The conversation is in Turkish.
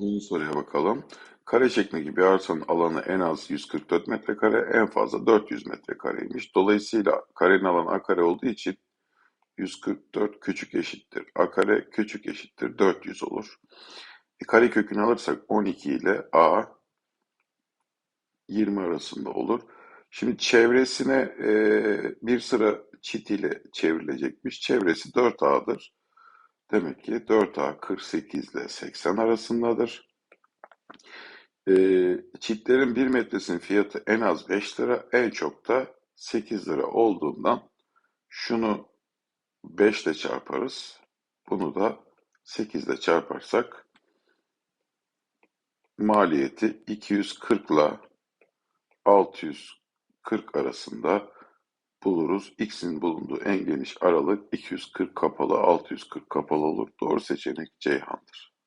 İkinci soruya bakalım. Kare şeklindeki bir arsanın alanı en az 144 metrekare, en fazla 400 metrekareymiş. Dolayısıyla karenin alanı a kare olduğu için 144 küçük eşittir. a kare küçük eşittir 400 olur. E, kare kökünü alırsak 12 ile a 20 arasında olur. Şimdi çevresine e, bir sıra çit ile çevrilecekmiş. Çevresi 4a'dır. Demek ki 4a 48 ile 80 arasındadır. E, çitlerin 1 metresinin fiyatı en az 5 lira, en çok da 8 lira olduğundan şunu 5 ile çarparız. Bunu da 8 ile çarparsak maliyeti 240 ile 640 arasında buluruz. X'in bulunduğu en geniş aralık 240 kapalı 640 kapalı olur. Doğru seçenek Ceyhan'dır.